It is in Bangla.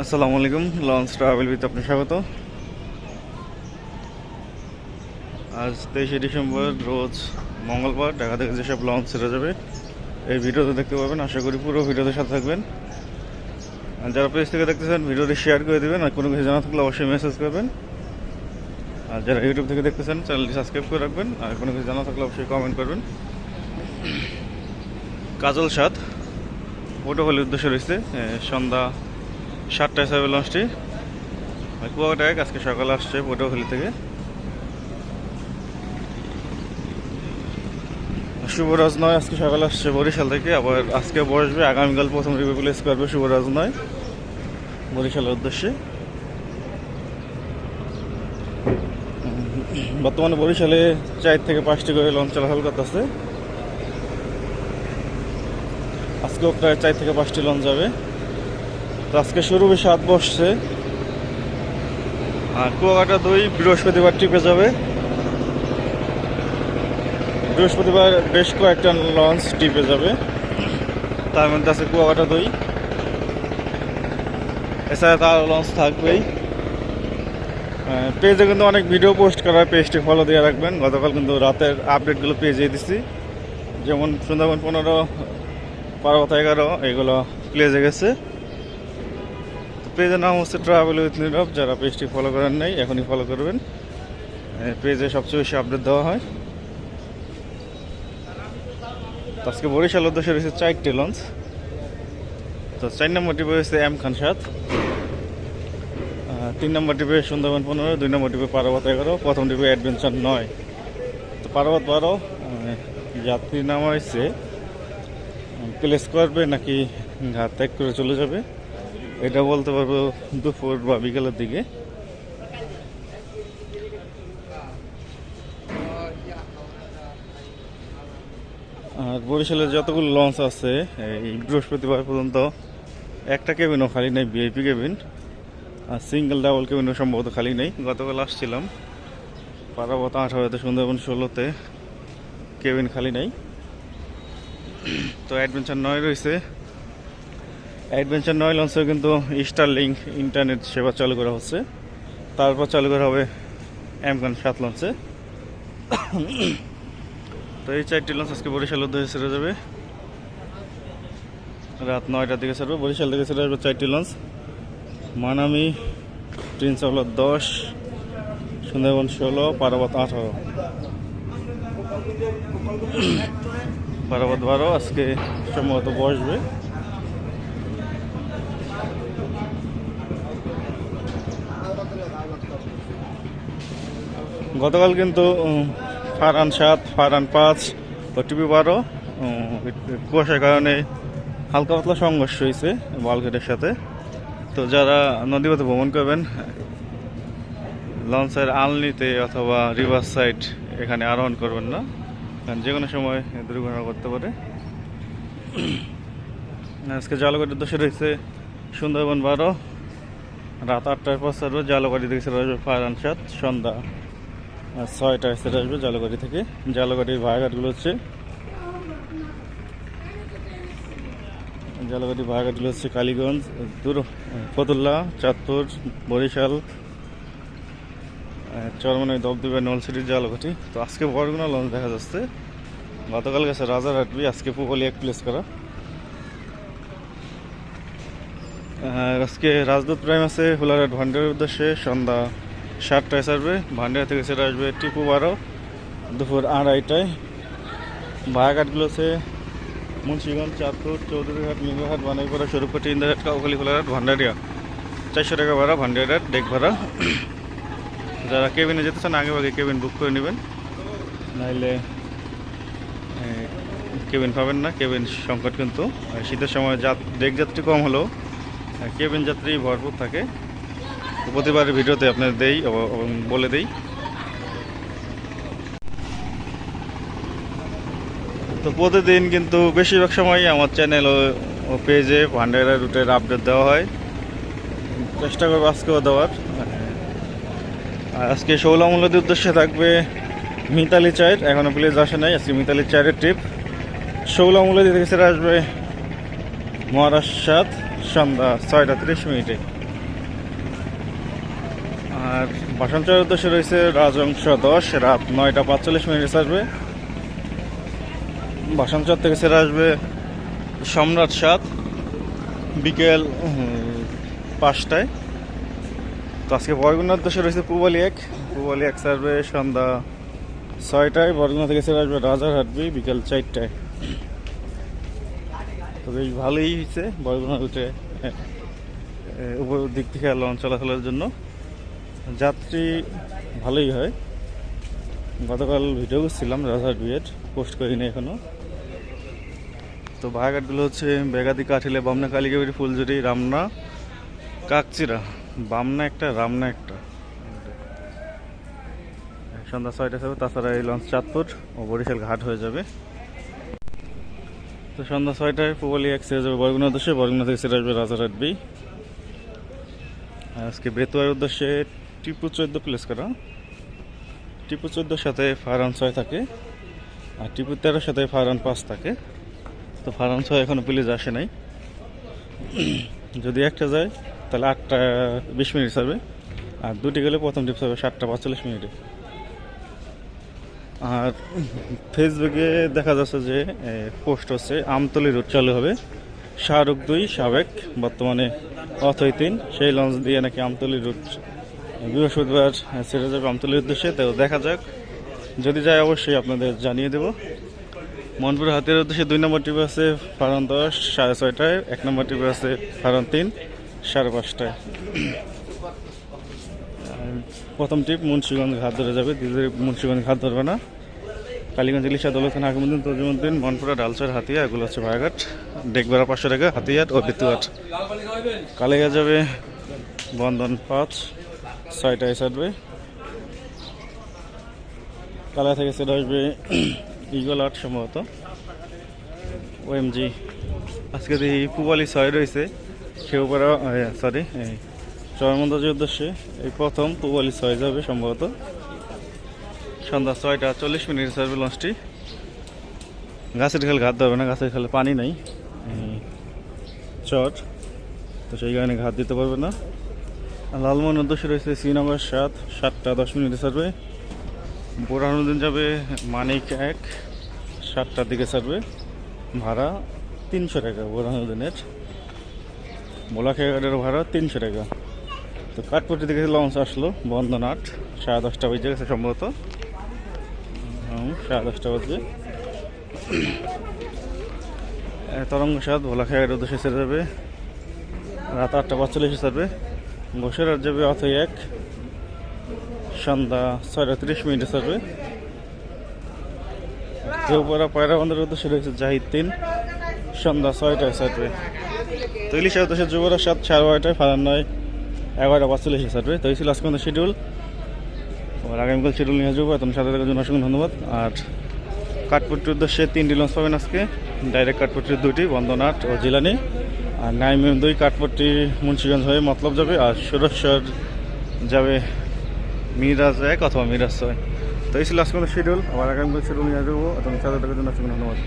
আসসালামু আলাইকুম লঞ্চ ট্রাভেল উইথ আপনার স্বাগত। আজ তেইশে ডিসেম্বর, রোজ মঙ্গলবার ঢাকা থেকে যেসব লঞ্চ ছেড়ে যাবে, এই ভিডিওতে দেখতে পাবেন। আশা করি পুরো ভিডিওতে সাথে থাকবেন। যারা পেজ থেকে দেখতেছেন, ভিডিওটি শেয়ার করে দেবেন। আর কোনো কিছু জানা থাকলে অবশ্যই মেসেজ করবেন। আর যারা ইউটিউব থেকে দেখতেছেন চ্যানেলটি সাবস্ক্রাইব করে রাখবেন। আর কোনো কিছু জানা থাকলে অবশ্যই কমেন্ট করবেন। কাজল সাত ওটা হলে উদ্দেশ্য রয়েছে সন্ধ্যা সাতটায় সাবে লঞ্চটি। কুয়াকাটা এক, আজকে সকালে আসছে পটুয়াখালী থেকে। শুভরাজ নয়, আজকে সকালে আসছে বরিশাল থেকে। আবার আজকে বসবে আগামীকাল প্রথম রিভিপ্লেস করবে শুভরাজ নয়, বরিশালের উদ্দেশ্যে। বর্তমানে বরিশালে চার থেকে পাঁচটি করে লঞ্চ চলাচল করতেছে। আজকেও প্রায় চার থেকে পাঁচটি লঞ্চ যাবে। আজকে শুরু বেশি হাত বসছে। আর কুয়াকাটা দই, বৃহস্পতিবার ট্রিপে যাবে। বৃহস্পতিবার বেশ কয়েকটা লঞ্চ ট্রিপে যাবে। তার মধ্যে আছে কুয়াকাটা দই। এছাড়া তার লঞ্চ থাকবেই। পেজে কিন্তু অনেক ভিডিও পোস্ট করা হয়, পেজটি ফলো দিয়ে রাখবেন। গতকাল কিন্তু রাতের আপডেটগুলো পেজে দিছি। যেমন সুন্দরবন পনেরো পার্বত এগারো, এগুলো প্লেজে গেছে। পেজের নাম হচ্ছে ট্রাভেল উইথ নীরব যারা পেজটি ফলো করেন নাই, এখনই ফলো করবেন। পেজে সবচেয়ে বেশি আপডেট দেওয়া হয়। আজকে বরিশাল উদ্দেশ্যে রয়েছে চারটি লঞ্চ তো চার নম্বর টিপে হয়েছে এম খান সাত তিন নম্বর টিপে সুন্দরবন পনেরো, দুই নম্বর টিপে পার্বত এগারো প্রথম টিপে অ্যাডভেঞ্চার নয়। তো পার্বত বারো যাত্রী নামা হয়েছে প্লেস করবে নাকি ঘাত ত্যাগ করে চলে যাবে। এটা বলতে পারব দুপুর বা বিকেলের দিকে। আর বরিশালের যতগুলো লঞ্চ আছে, এই বৃহস্পতিবার পর্যন্ত একটা কেবিনও খালি নেই ভিআইপি কেবিন আর সিঙ্গেল ডাবল কেবিনও সম্ভবত খালি নেই। গতকাল আসছিলাম পারাবত আঠারোতে সুন্দরবন ষোলোতে কেবিন খালি নেই। তো অ্যাডভেঞ্চার নয় রয়েছে। অ্যাডভেঞ্চার নয় লঞ্চেও কিন্তু স্টার লিঙ্ক ইন্টারনেট সেবা চালু করা হচ্ছে। তারপর চালু করা হবে এমকান সাত লঞ্চে তো এই চারটি লঞ্চ আজকে বরিশাল উদ্দেশ্যে ছেড়ে যাবে। রাত নয়টার দিকে ছাড়বে বরিশাল থেকে ছেড়ে আসবে চারটি লঞ্চ মানামি প্রিন্স হলো দশ, সুন্দরবন ষোলো পারাবত আঠারো। পারাবত বারো আজকে সম্ভবত বসবে। গতকাল কিন্তু উম, ফারহান সাত ফারহান পাঁচ ও টিপি বারো কুয়াশার কারণে হালকা পাতলা সংঘর্ষ হয়েছে বালঘাটের সাথে। তো যারা নদীপথে ভ্রমণ করবেন লঞ্চের আলনিতে অথবা রিভার সাইড এখানে আরোহণ করবেন না কারণ যে কোনো সময় দুর্ঘটনা করতে পারে। আজকে জালগাড়ির দোষে রয়েছে সুন্দরবন বারো। রাত আটটার পর ছাড়বে জালগাড়ি থেকে আসবে ফারহান সাত সন্ধ্যা ছয়টায় ছেড়ে আসবে জালগাড়ি থেকে। জালগাড়ির ভাড়াঘাটগুলো হচ্ছে জালগাড়ি ভাড়াঘাটগুলো হচ্ছে কালীগঞ্জ, দূর, ফতুল্লা, চাঁদপুর, বরিশাল চরমনাই দবদবে নলসিটির জালঘাটি তো আজকে বড়গুনা লঞ্চ দেখা যাচ্ছে। গতকাল গেছে রাজারহাটবি আজকে পুকলি এক প্লেস করা। আজকে রাজদূত প্রাইম আছে, হুলারহাট ভান্ডারের উদ্দেশ্যে সন্ধ্যা সাতটায় ছাড়বে, ভান্ডার থেকে সেটা আসবে টিপু বারো, দুপুর আড়াইটায়। ভাড়াঘাটগুলো আছে মুন্সিগঞ্জ, চাঁদপুর, চৌধুরীহাট, মিঙ্গহাট, বানাইপাড়া স্বরূপকাঠি ইন্দারহাট, কাউখালী, খোলারহাট, ভান্ডারিয়া। চারশো টাকা ভাড়া ভান্ডারিয়ার ডেক ভাড়া। যারা কেবিনে যেতে চান, আগে আগে কেবিন বুক করে নেবেন। নাইলে কেবিন পাবেন না, কেবিন সংকট কিন্তু। শীতের সময় যাত ডেক যাত্রী কম হলেও কেবিন যাত্রী ভরপুর থাকে। প্রতিবারের ভিডিওতে আপনাদের দেই বলে দেই। তো প্রতিদিন কিন্তু বেশিরভাগ সময়ই আমার চ্যানেল ও পেজে ভান্ডারা রুটের আপডেট দেওয়া হয়। চেষ্টা করব আজকেও দেওয়ার। আজকে ষোলামূলদের উদ্দেশ্যে থাকবে মিতালি চায়ের। এখনও প্লেজ আসে নাই, আজকে মিতালি চায়ের ট্রিপ ষোলামূলদি থেকে সেটা আসবে মহারাষ্ট্র সাত সন্ধ্যা ছয়টা তিরিশ মিনিটে। আর বাসাঞ্চলের উদ্দেশ্যে রয়েছে রাজংশ দশ, রাত নয়টা পাঁচচল্লিশ মিনিটে ছাড়বে বাসাঞ্চল থেকে ছেড়ে আসবে সম্রাট সাত, বিকেল পাঁচটায়। তো আজকে বরগুনার উদ্দেশ্যে রয়েছে পুবালি এক। পুবালি এক ছাড়বে সন্ধ্যা ছয়টায়। বরগুনা থেকে ছেড়ে আসবে রাজার হাটবি বিকেল চারটায়। তো বেশ ভালোই হয়েছে বরগুনা রুটে উপর দিক থেকে লঞ্চ চলাচলের জন্য। যাত্রী ভালোই হয়। গতকাল ভিডিও করছিলাম রাজার বিয়ের পোস্ট করিনি এখনও তো ভাগাঘাটগুলো হচ্ছে বেগাদি, কাঠিলে, বামনা কালীগাবির ফুলজুরি রামনা, কাকচিরা। বামনা একটা, রামনা একটা। সন্ধ্যা ছয়টা যাবে তাছাড়া এই লঞ্চ চাঁদপুর ও বরিশাল ঘাট হয়ে যাবে। তো সন্ধ্যা ছয়টায় পুবলি এক সেরে যাবে বরগুনা উদ্দেশ্যে। বরগুনা থেকে সেরে আসবে রাজারহাট বি। আজকে বেতুয়ার উদ্দেশ্যে টিপু চোদ্দ প্লেস করা। টিপু চোদ্দোর সাথে ফারান ছয় থাকে। আর টিপু তেরোর সাথে ফারান পাঁচ থাকে। তো ফারান ছয় এখনও প্লেস আসে নাই। যদি একটা যায়, তাহলে আটটা বিশ মিনিট যাবে আর দুটি গেলে প্রথম টিপস হবে সাতটা পাঁচচল্লিশ মিনিটে। আর ফেসবুকে দেখা যাচ্ছে যে পোস্ট হচ্ছে, আমতলি রুট চালু হবে। শাহরুখ দুই, সাবেক, বর্তমানে অথই তিন। সেই লঞ্চ দিয়ে নাকি আমতলি রুট বৃহস্পতিবার ছেড়ে যাবে আমতলির উদ্দেশ্যে, তো দেখা যাক। যদি যায়, অবশ্যই আপনাদের জানিয়ে দেব। মনপুর হাতের উদ্দেশ্যে দুই নম্বর টিপে আছে ফারান দশ, সাড়ে ছয়টায়। এক নম্বর টিপে আছে ফারান তিন, সাড়ে পাঁচটায়। প্রথম টিপ মুন্সিগঞ্জ ঘাট ধরে যাবে। দ্বিতীয় মুন্সিগঞ্জ ঘাট ধরবে না। কালীগঞ্জ, ইলিশা দৌলতান হাকিমুদ্দিন তজুমুদ্দিন, মনপুরা, ডালচর, হাতিয়া এগুলো হচ্ছে ভায়াঘাট, ডেকবেড়া, পাঁচশো টাকা হাতিয়াট ও বিতুয়াট কালিয়া যাবে বন্ধন পাঁচ ছয়টায় ছাড়বে কালা থেকে সেটা আসবে ইগল আট সম্ভবত। ওএমজি। আজকে এই পুবালি ছয় রয়েছে খেউপাড়া সরি চরমন্দাজের উদ্দেশ্যে এই প্রথম পুবালি ছয় যাবে সম্ভবত। সন্ধ্যা ছয়টা চল্লিশ মিনিট ছাড়বে লঞ্চটি। গাছের খাল ঘাট দেবে না, গাছের খালে পানি নেই। চট, তো সেই কারণে ঘাত দিতে পারবে না। লালমোহন উদ্দেশ্যে রয়েছে শ্রীনগর সাত সাতটা দশ মিনিটে ছাড়বে। বোরহানুদ্দিন যাবে মানিক এক সাতটার দিকে ছাড়বে। ভাড়া তিনশো টাকা বোরহানুদ্দিনের। বোলাখেয়াঘাটের ভাড়া তিনশো টাকা। তো কাঠপট্টি থেকে লঞ্চ আসলো বন্ধন আট সাড়ে দশটা বেজে গেছে সম্ভবত। সাড়ে দশটা বাজে এ, তরঙ্গ সাত ভোলাখেয়াঘাটের উদ্দেশ্যে ছেড়ে যাবে। রাত আটটা পাঁচচল্লিশে ছাড়বে। বসেরার যাবে অথই এক। সন্ধ্যা ছয়টা তিরিশ মিনিটে ছাড়বে কেউপাড়া পায়রা বন্দরের উদ্দেশ্যে রয়েছে জাহিদ তিন, সন্ধ্যা ছয়টায় ছাড়বে তো উদ্দেশ্যে যুবরা সাত, সাড়ে বারোটায় ফারান নয়, এগারোটা পাঁচচল্লিশে ছাড়বে তো এই ছিল আজকে শিডিউল আর আগামীকাল শিডিউল নিয়ে যাব তোমার সাথে থাকার জন্য অসংখ্য ধন্যবাদ। আর কাঠপট্টির উদ্দেশ্যে তিনটি লঞ্চ পাবেন আজকে। ডাইরেক্ট কাঠপুটির দুটি বন্দনাট ও জিলানি। আর নাইম দুই কাঠপুটি মুন্সিগঞ্জ হয়ে মতলব যাবে। আর সুরেশ্বর যাবে মিরাজ এক অথবা মিরাজ ছয়। তো এই ছিল আজকে শিডিউল আবার আগামীকাল শিডিউল নিয়ে যাব তোমার সাথে থাকার জন্য ধন্যবাদ।